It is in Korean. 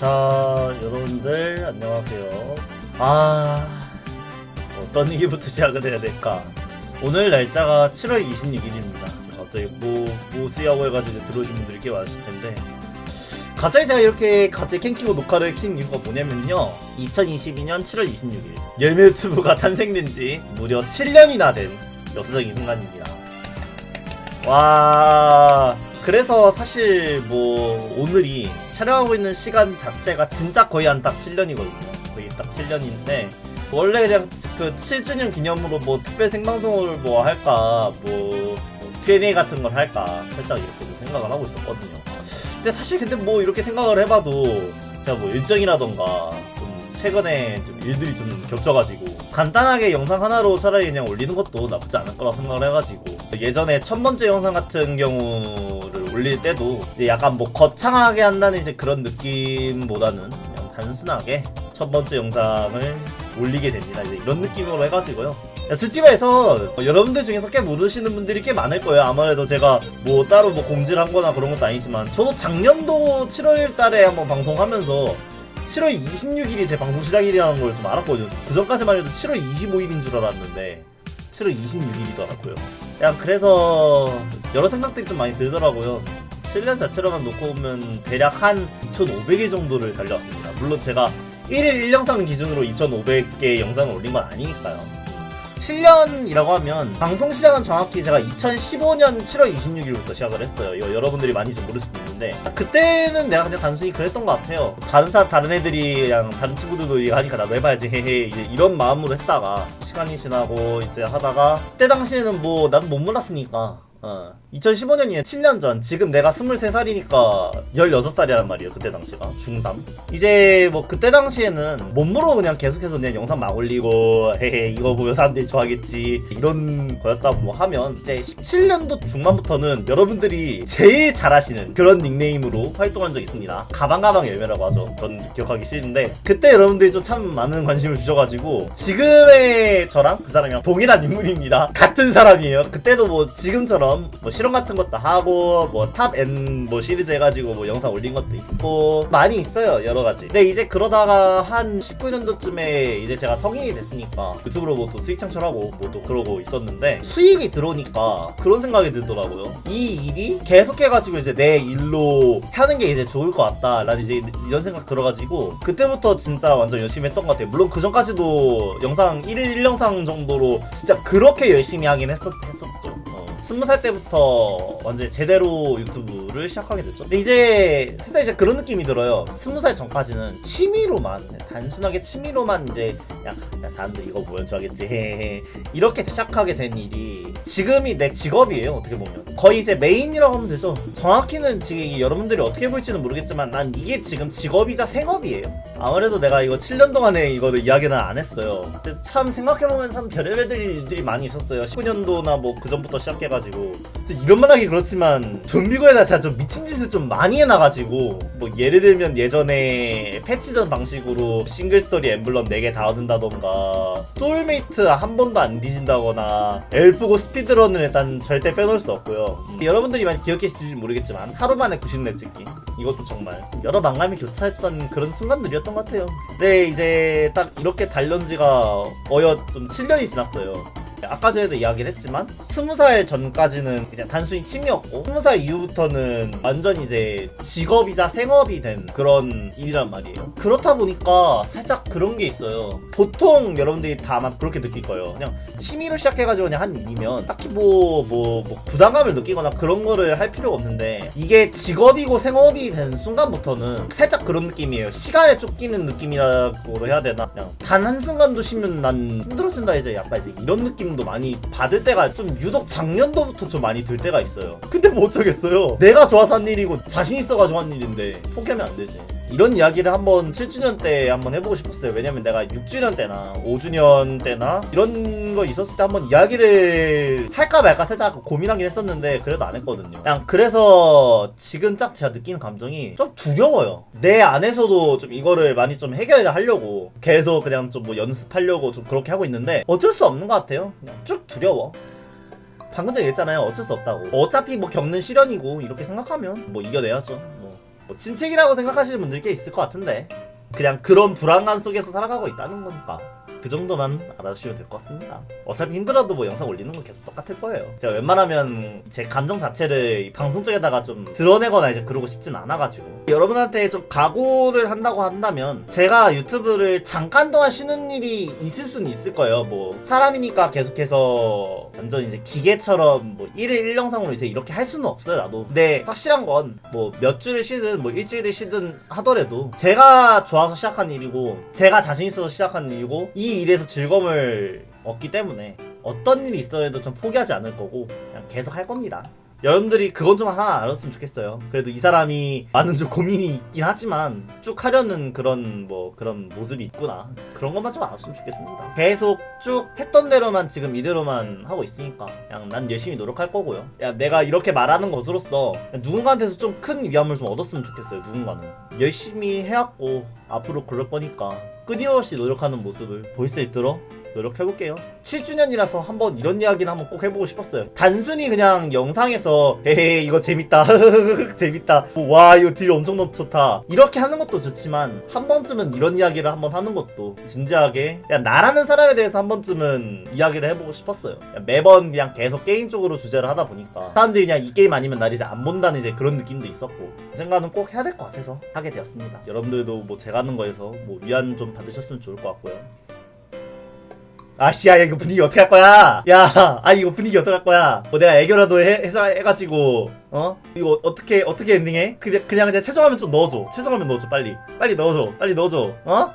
자, 여러분들 안녕하세요. 아, 어떤 얘기부터 시작을 해야 될까? 오늘 날짜가 7월 26일입니다. 갑자기 뭐, 뭐 쓰냐고 해가지고 들어오신 분들이 꽤 많으실 텐데. 갑자기 제가 이렇게 갑자기 캔키고 녹화를 킨 이유가 뭐냐면요. 2022년 7월 26일. 열매 유튜브가 탄생된 지 무려 7년이나 된 역사적인 순간입니다. 와 그래서 사실 뭐 오늘이 촬영하고 있는 시간 자체가 진짜 거의 한 딱 7년이거든요. 거의 딱 7년인데 원래 그냥 그 7주년 기념으로 뭐 특별 생방송을 뭐 할까 뭐 Q&A 같은 걸 할까 살짝 이렇게 좀 생각을 하고 있었거든요. 근데 사실 근데 뭐 이렇게 생각을 해봐도 제가 뭐 일정이라던가 좀 최근에 좀 일들이 좀 겹쳐가지고 간단하게 영상 하나로 차라리 그냥 올리는 것도 나쁘지 않을 거라 생각을 해가지고 예전에 첫 번째 영상 같은 경우를 올릴 때도 이제 약간 뭐 거창하게 한다는 이제 그런 느낌보다는 그냥 단순하게 첫 번째 영상을 올리게 됩니다. 이제 이런 느낌으로 해가지고요. 스치바에서 여러분들 중에서 꽤 모르시는 분들이 꽤 많을 거예요. 아무래도 제가 뭐 따로 뭐 공지를 한 거나 그런 것도 아니지만 저도 작년도 7월 달에 한번 방송하면서 7월 26일이 제 방송 시작일이라는 걸 좀 알았거든요. 그 전까지만 해도 7월 25일인 줄 알았는데 7월 26일이더라고요. 그냥 그래서 여러 생각들이 좀 많이 들더라고요. 7년 자체로만 놓고 보면 대략 한 2,500개 정도를 달려왔습니다. 물론 제가 1일 1영상 기준으로 2,500개 영상을 올린 건 아니니까요. 7년이라고 하면 방송 시작은 정확히 제가 2015년 7월 26일부터 시작을 했어요. 이거 여러분들이 많이 좀 모를 수도 있는데 그때는 내가 그냥 단순히 그랬던 것 같아요. 다른 사람 다른 애들이 그냥 다른 친구들도 이거 하니까 나도 해봐야지 헤헤 이제 이런 마음으로 했다가 시간이 지나고 이제 하다가 그때 당시에는 뭐 나도 못 몰랐으니까 어. 2015년이에 7년 전. 지금 내가 23살이니까 16살이란 말이에요 그때 당시가. 중3 이제 뭐 그때 당시에는 몸으로 그냥 계속해서 그냥 영상 막 올리고 헤헤 이거 보면 사람들이 좋아하겠지. 이런 거였다고 뭐 하면 이제 17년도 중반부터는 여러분들이 제일 잘하시는 그런 닉네임으로 활동한 적 있습니다. 가방가방 열매라고 하죠. 전 기억하기 싫은데. 그때 여러분들이 좀 참 많은 관심을 주셔가지고 지금의 저랑 그 사람이랑 동일한 인물입니다. 같은 사람이에요. 그때도 뭐 지금처럼 뭐 실험 같은 것도 하고 뭐탑 N 뭐 시리즈 해가지고 뭐 영상 올린 것도 있고 많이 있어요 여러 가지. 근데 이제 그러다가 한 19년도쯤에 이제 제가 성인이 됐으니까 유튜브로 뭐 또 수익 창출하고 뭐 또 그러고 있었는데 수익이 들어오니까 그런 생각이 들더라고요. 이 일이 계속해가지고 이제 내 일로 하는 게 이제 좋을 것 같다라는 이제 이런 생각 들어가지고 그때부터 진짜 완전 열심히 했던 것 같아요. 물론 그 전까지도 영상 1일 1영상 정도로 진짜 그렇게 열심히 하긴 했었, 했었죠. 어. 스무 살 때부터 완전 제대로 유튜브 를 시작하게 됐죠. 근데 이제 살짝 이제 그런 느낌이 들어요. 스무 살 전까지는 취미로만 단순하게 취미로만 이제 야, 야 사람들 이거 보면 좋아하겠지 이렇게 시작하게 된 일이 지금이 내 직업이에요. 어떻게 보면 거의 이제 메인이라고 하면 되죠. 정확히는 지금 여러분들이 어떻게 볼지는 모르겠지만 난 이게 지금 직업이자 생업이에요. 아무래도 내가 이거 7년 동안에 이거를 이야기는 안 했어요. 참 생각해보면 참 별의별 일들이 많이 있었어요. 19년도나 뭐 그 전부터 시작해가지고 이런 말 하기 그렇지만 좀비고에다 좀 미친 짓을 좀 많이 해놔가지고 뭐 예를 들면 예전에 패치전 방식으로 싱글 스토리 엠블럼 4개 다 얻는다던가 소울메이트 한 번도 안 뒤진다거나 엘프고 스피드런을 일단 절대 빼놓을 수 없고요. 음, 여러분들이 많이 기억하실지 모르겠지만 하루 만에 90렙 찍기 이것도 정말 여러 망감이 교차했던 그런 순간들이었던 것 같아요. 네 이제 딱 이렇게 달린 지가 어여 좀 7년이 지났어요. 아까 전에도 이야기를 했지만 20살 전까지는 그냥 단순히 취미였고 20살 이후부터는 완전 이제 직업이자 생업이 된 그런 일이란 말이에요. 그렇다 보니까 살짝 그런 게 있어요. 보통 여러분들이 다 아마 그렇게 느낄 거예요. 그냥 취미로 시작해가지고 그냥 한 일이면 딱히 뭐, 뭐, 뭐 부담감을 느끼거나 그런 거를 할 필요가 없는데 이게 직업이고 생업이 된 순간부터는 살짝 그런 느낌이에요. 시간에 쫓기는 느낌이라고 해야 되나? 그냥 단 한순간도 쉬면 난 힘들어진다 이제 약간 이제 이런 느낌 도 많이 받을 때가 좀 유독 작년도부터 좀 많이 들 때가 있어요. 근데 뭐 어쩌겠어요. 내가 좋아서 한 일이고 자신 있어가지고 한 일인데 포기하면 안 되지 이런 이야기를 한번 7주년 때 한번 해보고 싶었어요. 왜냐면 내가 6주년 때나 5주년 때나 이런 거 있었을 때 한번 이야기를 할까 말까 살짝 고민하긴 했었는데 그래도 안 했거든요. 그냥 그래서 지금 딱 제가 느끼는 감정이 좀 두려워요. 내 안에서도 좀 이거를 많이 좀 해결을 하려고 계속 그냥 좀 뭐 연습하려고 좀 그렇게 하고 있는데 어쩔 수 없는 것 같아요. 그냥 쭉 두려워. 방금 전에 얘기했잖아요. 어쩔 수 없다고. 어차피 뭐 겪는 시련이고 이렇게 생각하면 뭐 이겨내야죠. 뭐. 뭐 침체기라고 생각하시는 분들 꽤 있을 것 같은데 그냥 그런 불안감 속에서 살아가고 있다는 거니까 그 정도만 알아주시면 될 것 같습니다. 어차피 힘들어도 뭐 영상 올리는 건 계속 똑같을 거예요. 제가 웬만하면 제 감정 자체를 이 방송 쪽에다가 좀 드러내거나 이제 그러고 싶진 않아가지고 여러분한테 좀 각오를 한다고 한다면 제가 유튜브를 잠깐 동안 쉬는 일이 있을 수는 있을 거예요. 뭐 사람이니까 계속해서 완전 이제 기계처럼 뭐 1일 1영상으로 이제 이렇게 할 수는 없어요 나도. 근데 확실한 건 뭐 몇 주를 쉬든 뭐 일주일을 쉬든 하더라도 제가 좋아서 시작한 일이고 제가 자신 있어서 시작한 일이고 이 일에서 즐거움을 얻기 때문에 어떤 일이 있어도 좀 포기하지 않을 거고 그냥 계속 할 겁니다. 여러분들이 그건 좀 하나 알았으면 좋겠어요. 그래도 이 사람이 많은 좀 고민이 있긴 하지만 쭉 하려는 그런 뭐 그런 모습이 있구나. 그런 것만 좀 알았으면 좋겠습니다. 계속 쭉 했던 대로만 지금 이대로만 하고 있으니까 그냥 난 열심히 노력할 거고요. 야 내가 이렇게 말하는 것으로서 누군가한테서 좀 큰 위안을 좀 얻었으면 좋겠어요. 누군가는 열심히 해왔고 앞으로 그럴 거니까 끊임없이 노력하는 모습을 볼 수 있도록 노력해볼게요. 7주년이라서 한번 이런 이야기를 한번 꼭 해보고 싶었어요. 단순히 그냥 영상에서 에헤 이거 재밌다 재밌다 뭐, 와 이거 딜 엄청 너무 좋다 이렇게 하는 것도 좋지만 한 번쯤은 이런 이야기를 한번 하는 것도 진지하게 그냥 나라는 사람에 대해서 한 번쯤은 이야기를 해보고 싶었어요. 매번 그냥 계속 게임 쪽으로 주제를 하다 보니까 사람들이 그냥 이 게임 아니면 날 이제 안 본다는 이제 그런 느낌도 있었고 이 생각은 꼭 해야 될 것 같아서 하게 되었습니다. 여러분들도 뭐 제가 하는 거에서 뭐 위안 좀 받으셨으면 좋을 것 같고요. 아씨, 야, 이거 분위기 어떻게 할 거야? 야, 아, 이거 분위기 어떻게 할 거야? 뭐 내가 애교라도 해, 해서 해가지고, 어? 이거 어떻게, 어떻게 엔딩해? 그냥, 그냥, 그냥 최종화면 좀 넣어줘. 최종화면 넣어줘, 빨리. 빨리 넣어줘. 빨리 넣어줘. 어?